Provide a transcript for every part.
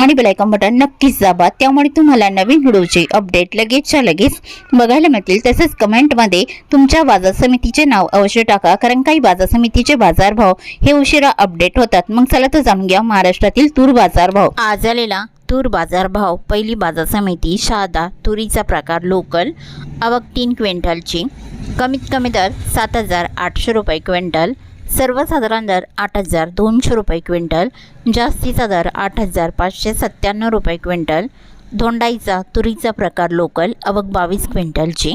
आणि bell icon button नक्कीच दाबा. त्यामुळे तुम्हाला नवीन व्हिडिओचे अपडेट लगेचच्या लगेच बघायला मिळतील. तसेच कमेंटमध्ये तुमच्या बाजार समितीचे नाव अवश्य टाका. कारण काही बाजार समितीचे बाजारभाव हे उशिरा अपडेट होतात. मग चला तर जाणून घ्या महाराष्ट्रातील तूर बाजारभाव आज आलेला तूर बाजारभाव पहिली बाजार समिती शादा तुरीचा प्रकार लोकल आवक तीन क्विंटलची. कमीत कमी दर सात हजार आठशे रुपये क्विंटल. सर्वसाधारण दर आठ हजार दोनशे रुपये क्विंटल जास्तीचा दर आठ हजार पाचशे सत्त्याण्णव रुपये क्विंटल धोंडाईचा तुरीचा प्रकार लोकल अवक बावीस क्विंटलची.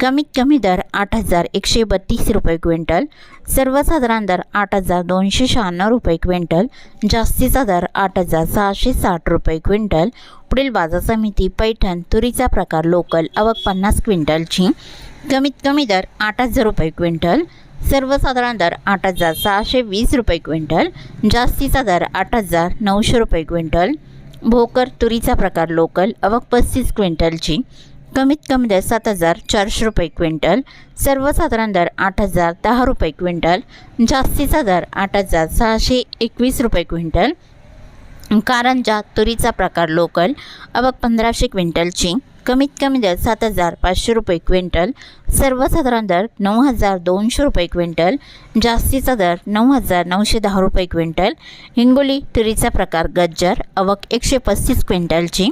कमीत कमी दर आठ हजार एकशे बत्तीस रुपये क्विंटल सर्वसाधारण दर आठ हजार दोनशे शहाण्णव रुपये क्विंटल जास्तीचा दर आठ हजार सहाशे साठ रुपये क्विंटल. पुढील बाजार समिती पैठण तुरीचा प्रकार लोकल अवक पन्नास क्विंटलची. कमीत कमी दर आठ हजार रुपये क्विंटल सर्वसाधारण दर आठ हजार सहाशे वीस रुपये क्विंटल जास्तीचा दर आठ हजार नऊशे रुपये क्विंटल. भोकर तुरीचा प्रकार लोकल अवक पस्तीस क्विंटलची. कमीत कमी दर सात हजार चारशे रुपये क्विंटल सर्वसाधारण दर आठ हजार दहा रुपये क्विंटल जास्तीचा दर आठ हजार सहाशे एकवीस रुपये क्विंटल. कारंजा तुरीचा प्रकार लोकल अवक पंधराशे क्विंटलची. कमीत कमी दर सात हजार पाचशे रुपये क्विंटल सर्वसाधारण दर नऊ हजार दोनशे रुपये क्विंटल जास्तीचा दर नऊ हजार नऊशे दहा रुपये क्विंटल हिंगोली तुरीचा प्रकार गज्जर अवक एकशे पस्तीस क्विंटलची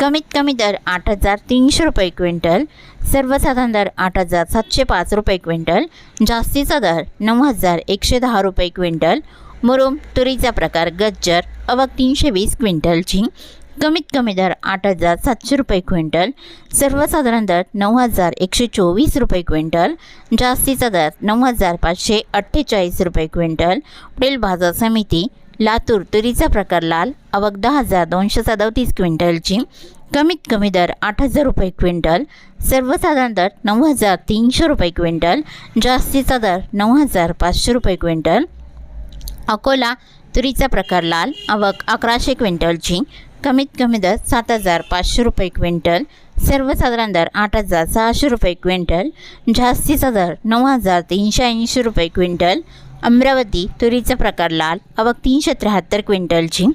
कमीत कमी दर आठ हजार तीनशे रुपये क्विंटल सर्वसाधारण दर आठ हजार सातशे पाच रुपये क्विंटल जास्तीचा दर नऊ हजार एकशे दहा रुपये क्विंटल मुरुम तुरीचा प्रकार गज्जर अवक तीनशे वीस क्विंटलची कमीत कमी दर आठ हजार सातशे रुपये क्विंटल सर्वसाधारण दर नऊ हजार एकशे चोवीस रुपये क्विंटल जास्तीचा दर नऊ हजार पाचशे अठ्ठेचाळीस रुपये क्विंटल पुढील बाजार समिती लातूर तुरीचा प्रकार लाल आवक दहा हजार दोनशे सदतीस क्विंटलची कमीत कमी दर आठ हजार रुपये क्विंटल सर्वसाधारण दर नऊ हजार तीनशे रुपये क्विंटल जास्तीचा दर नऊ हजार पाचशे रुपये क्विंटल. अकोला तुरीचा प्रकार लाल आवक अकराशे क्विंटलची कमीत कमी दर सात हजार पाचशे रुपये क्विंटल सर्वसाधारण दर आठ हजार सहाशे रुपये क्विंटल जास्तीचा दर नऊ हजार तीनशे ऐंशी रुपये क्विंटल अमरावती तुरीचा प्रकार लाल आवक तीनशे त्र्याहत्तर क्विंटलची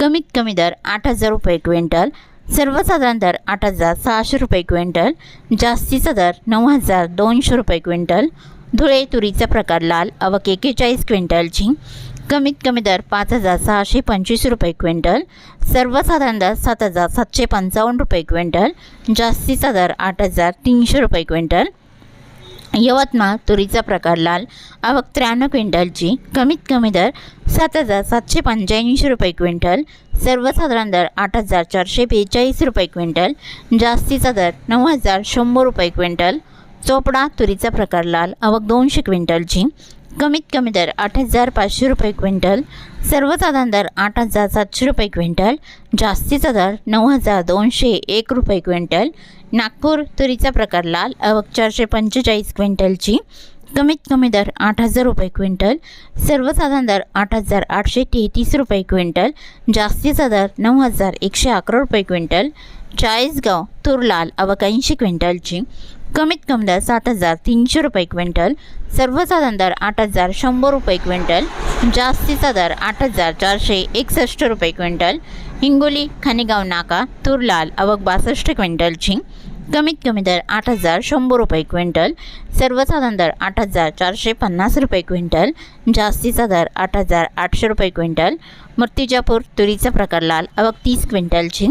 कमीत कमी दर आठ हजार रुपये क्विंटल सर्वसाधारण दर आठ हजार सहाशे रुपये क्विंटल जास्तीचा दर नऊ हजार दोनशे रुपये क्विंटल धुळे तुरीचा प्रकार लाल अवक एकेचाळीस क्विंटलची कमीत कमी दर पाच हजार सहाशे पंचवीस रुपये क्विंटल सर्वसाधारण दर सात हजार सातशे पंचावन्न रुपये क्विंटल जास्तीचा दर आठ हजार तीनशे रुपये क्विंटल. यवतमाळ तुरीचा प्रकार लाल आवक त्र्याण्णव क्विंटलची कमीत कमी दर सात हजार सातशे पंच्याऐंशी रुपये क्विंटल सर्वसाधारण दर आठ हजार चारशे बेचाळीस रुपये क्विंटल जास्तीचा दर नऊ हजार शंभर रुपये क्विंटल. चोपडा तुरीचा प्रकार लाल आवक दोनशे क्विंटलची कमीत कमी दर आठ हजार पाचशे रुपये क्विंटल सर्वसाधारण दर आठ हजार सातशे रुपये क्विंटल जास्तीचा दर नऊ हजार दोनशे एक रुपये क्विंटल नागपूर तुरीचा प्रकार लाल आवक चारशे पंचेचाळीस क्विंटलची कमीत कमी दर आठ हजार रुपये क्विंटल सर्वसाधारण दर आठ हजार आठशे तेहतीस रुपये क्विंटल जास्तीचा दर नऊ हजार एकशे अकरा रुपये क्विंटल चाळीसगाव तूर लाल आवक ऐंशी क्विंटलची कमीत कमी दर सात हजार तीनशे रुपये क्विंटल सर्वसाधारण दर आठ हजार शंभर रुपये क्विंटल जास्तीचा दर आठ हजार चारशे एकसष्ट रुपये क्विंटल हिंगोली खानेगाव नाका तूर लाल आवक बासष्ट क्विंटलची कमीत कमी दर आठ हजार शंभर रुपये क्विंटल सर्वसाधारण दर आठ हजार चारशे पन्नास रुपये क्विंटल जास्तीचा दर आठ हजार आठशे रुपये क्विंटल मूर्तिजापूर तुरीचा प्रकार लाल अवक तीस क्विंटलची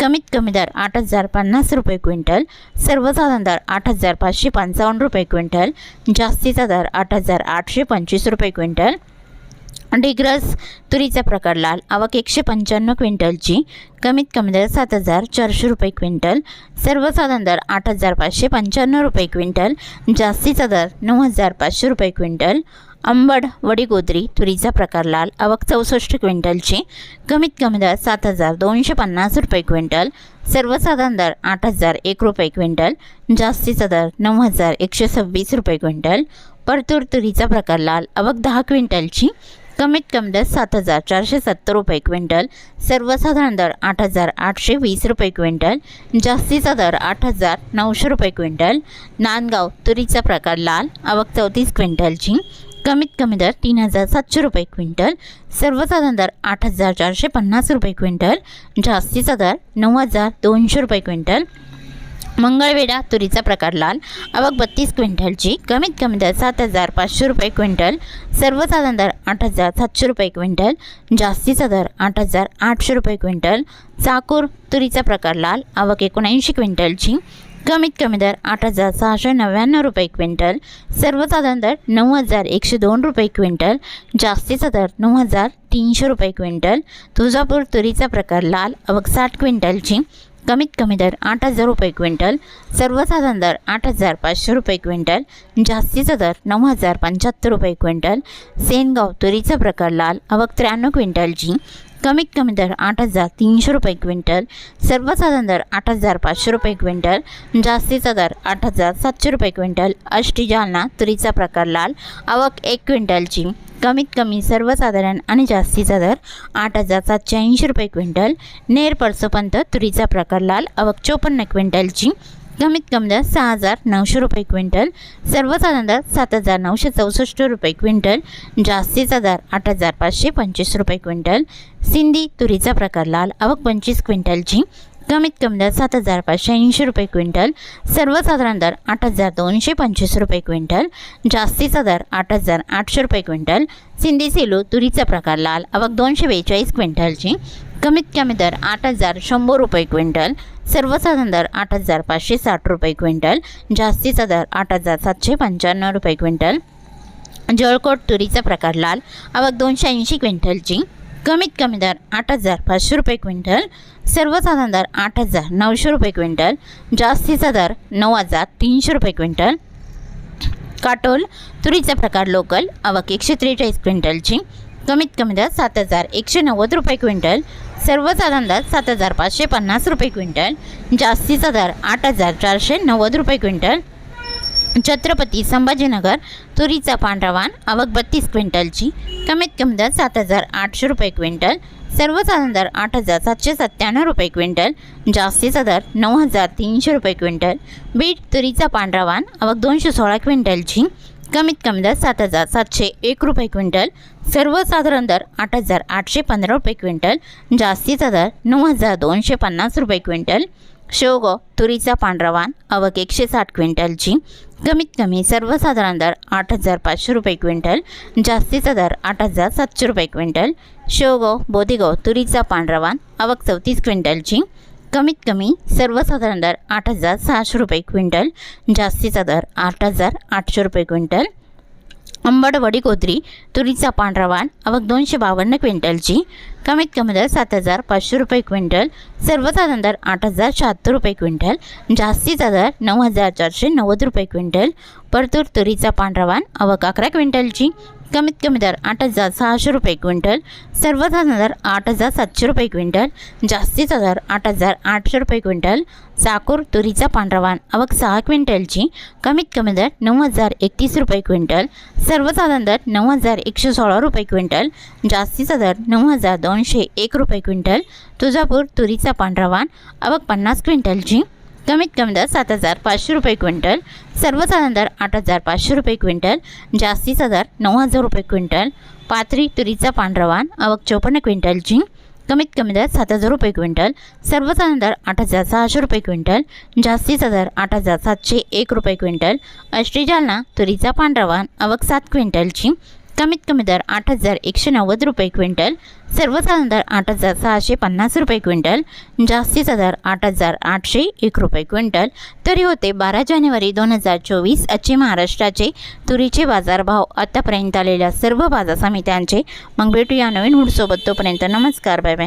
कमीत कमी दर आठ हजार पन्नास रुपये क्विंटल सर्वसाधारण दर आठ हजार पाचशे पंचावन्न रुपये क्विंटल जास्तीचा दर आठ हजार आठशे पंचवीस रुपये क्विंटल. डिग्रस तुरीचा प्रकार लाल आवक एकशे पंच्याण्णव क्विंटलची कमीत कमी दर सात हजार चारशे रुपये क्विंटल सर्वसाधारण दर आठ हजार पाचशे पंच्याण्णव रुपये क्विंटल जास्तीचा दर नऊ हजार पाचशे रुपये क्विंटल. अंबड वडीगोद्री तुरीचा प्रकार लाल आवक चौसष्ट क्विंटलची कमीत कमी दर सात हजार दोनशे पन्नास रुपये क्विंटल सर्वसाधारण दर आठ हजार एक रुपये क्विंटल जास्तीचा दर नऊ हजार एकशे सव्वीस रुपये क्विंटल परतूर तुरीचा प्रकार लाल आवक दहा क्विंटलची कमीत कमी दर सात हजार चारशे सत्तर रुपये क्विंटल सर्वसाधारण दर आठ हजार आठशे वीस रुपये क्विंटल जास्तीचा दर आठ हजार नऊशे रुपये क्विंटल नांदगाव तुरीचा प्रकार लाल आवक चौतीस क्विंटलची कमीत कमी दर तीन हजार सातशे रुपये क्विंटल सर्वसाधारण दर आठ हजार चारशे पन्नास रुपये क्विंटल जास्तीचा दर नऊ हजार दोनशे रुपये क्विंटल. मंगळवेढा तुरीचा प्रकार लाल आवक बत्तीस क्विंटलची कमीत कमी दर सात हजार पाचशे रुपये क्विंटल सर्वसाधारण दर आठ हजार सातशे रुपये क्विंटल जास्तीचा दर आठ हजार आठशे रुपये क्विंटल. चाकूर तुरीचा प्रकार लाल आवक एकोणऐंशी क्विंटलची कमीत कमी दर आठ हजार सहाशे नव्याण्णव रुपये क्विंटल. सर्वसाधारण दर नऊ हजार एकशे दोन रुपये क्विंटल. जास्तीचा दर नऊ हजार तीनशे रुपये क्विंटल. तुळजापूर तुरीचा प्रकार लाल अवघ साठ क्विंटलची. कमीत कमी दर आठ हजार रुपये क्विंटल. सर्वसाधारण दर आठ हजार पाचशे रुपये क्विंटल. जास्तीचा दर नऊ हजार पंच्याहत्तर रुपये क्विंटल. सेनगाव तुरीचा प्रकार लाल अवघ त्र्याण्णव क्विंटलची. कमीत कमी दर आठ हजार तीनशे रुपये क्विंटल सर्वसाधारण दर आठ हजार पाचशे रुपये क्विंटल जास्तीचा दर आठ हजार सातशे रुपये क्विंटल. अष्टी जालना तुरीचा प्रकार लाल आवक एक क्विंटलची. कमीत कमी सर्वसाधारण आणि जास्तीचा दर आठ हजार सातशे ऐंशी रुपये क्विंटल. नेर परसोपंत तुरीचा प्रकार लाल आवक चोपन्न क्विंटलची. कमीत कमी दर सहा हजार नऊशे रुपये क्विंटल सर्वसाधारण दर सात हजार नऊशे चौसष्ट रुपये क्विंटल जास्तीचा दर आठ हजार पाचशे पंचवीस रुपये क्विंटल. सिंधी तुरीचा प्रकार लाल आवक पंचवीस क्विंटलची. कमीत कमी दर सात हजार पाचशे ऐंशी रुपये क्विंटल सर्वसाधारण दर आठ हजार दोनशे पंचवीस रुपये क्विंटल जास्तीचा दर आठ हजार आठशे रुपये क्विंटल. सिंधी सेलू तुरीचा प्रकार लाल आवक दोनशे बेचाळीस क्विंटलची. कमीत कमी दर आठ हजार शंभर रुपये क्विंटल सर्वसाधारण दर आठ हजार पाचशे साठ रुपये क्विंटल जास्तीचा दर आठ हजार सातशे पंच्याण्णव रुपये क्विंटल. जळकोट तुरीचा प्रकार लाल आवक दोनशे ऐंशी क्विंटलची कमीत कमी दर आठ हजार पाचशे रुपये क्विंटल सर्वसाधारण दर आठ हजार नऊशे रुपये क्विंटल जास्तीचा दर नऊ हजार तीनशे रुपये क्विंटल. काटोल तुरीचा प्रकार लोकल आवक एकशे त्रेचाळीस क्विंटलची कमीत कमी दर सात हजार एकशे नव्वद रुपये क्विंटल सर्वसाधारण दर सात हजार पाचशे पन्नास रुपये क्विंटल जास्तीचा दर आठ हजार चारशे नव्वद रुपये क्विंटल. छत्रपती संभाजीनगर तुरीचा पांढरा वाण आवक बत्तीस क्विंटलची कमीत कमी दर सात हजार आठशे रुपये क्विंटल सर्वसाधारण दर आठ हजार सातशे सत्त्याण्णव रुपये क्विंटल जास्तीचा दर नऊ हजार तीनशे रुपये क्विंटल. बीट तुरीचा पांढरा वाण आवक दोनशे सोळा क्विंटलची कमीत कमी दर सात हजार सातशे एक रुपये क्विंटल सर्वसाधारण दर आठ हजार आठशे पंधरा रुपये क्विंटल जास्तीचा दर नऊ हजार दोनशे पन्नास रुपये क्विंटल शेवग तुरीचा पांढरा वाण आवक एकशे साठ क्विंटलची कमीत कमी सर्वसाधारण दर आठ हजार पाचशे रुपये क्विंटल जास्तीचा दर आठ हजार सातशे रुपये क्विंटल शेवगाव बोदेगाव तुरीचा पांढरा वाण आवक चौतीस क्विंटलची कमीत कमी सर्वसाधारण दर आठ हजार सहाशे रुपये क्विंटल जास्तीचा दर आठ हजार आठशे रुपये क्विंटल. अंबड वडीकोत्री तुरीचा पांढरा वाण आवक दोनशे बावन्न क्विंटलची. कमीत कमी दर सात हजार पाचशे रुपये क्विंटल सर्वसाधारण दर आठ हजार शहात्तर रुपये क्विंटल जास्तीचा दर नऊ हजार चारशे नव्वद रुपये क्विंटल. परतूर तुरीचा पांढरा वाण आवक अकरा क्विंटलची. कमीत कमी दर आठ हजार सहाशे रुपये क्विंटल सर्वसाधारण दर आठ हजार सातशे रुपये क्विंटल जास्तीचा दर आठ हजार आठशे रुपये क्विंटल चाकूर तुरीचा पांढरा वाण आवक सहा क्विंटलची कमीत कमी दर नऊ हजार एकतीस रुपये क्विंटल सर्वसाधारण दर नऊ हजार एकशे सोळा रुपये क्विंटल जास्तीचा दर नऊ हजार दोनशे एक रुपये क्विंटल तुळजापूर तुरीचा पांढरा वाण आवक पन्नास क्विंटलची. कमीत कमी दर सात हजार पाचशे रुपये क्विंटल सर्वसाधारण दर आठ हजार पाचशे रुपये क्विंटल जास्तीचा दर नऊ हजार रुपये क्विंटल पाथरी तुरीचा पांढरवान आवक चौपन्न क्विंटलची कमीत कमी दर सात हजार रुपये क्विंटल सर्वसाधारण दर आठ हजार सहाशे रुपये क्विंटल जास्तीचा दर आठ हजार सातशे एक रुपये क्विंटल अष्टी जालना तुरीचा पांढरवान अवक आवक सात क्विंटलची कमीत कमी दर आठ हजार एकशे नव्वद रुपये क्विंटल सर्वसाधारण दर आठ हजार सहाशे पन्नास रुपये क्विंटल जास्तीचा दर आठ हजार आठशे एक रुपये क्विंटल. तरी होते बारा जानेवारी दोन हजार चोवीस आजचे महाराष्ट्राचे तुरीचे बाजारभाव आतापर्यंत आलेल्या सर्व बाजार समित्यांचे. मग भेटूया नवीन हुडसोबत. तोपर्यंत नमस्कार बाय बाय.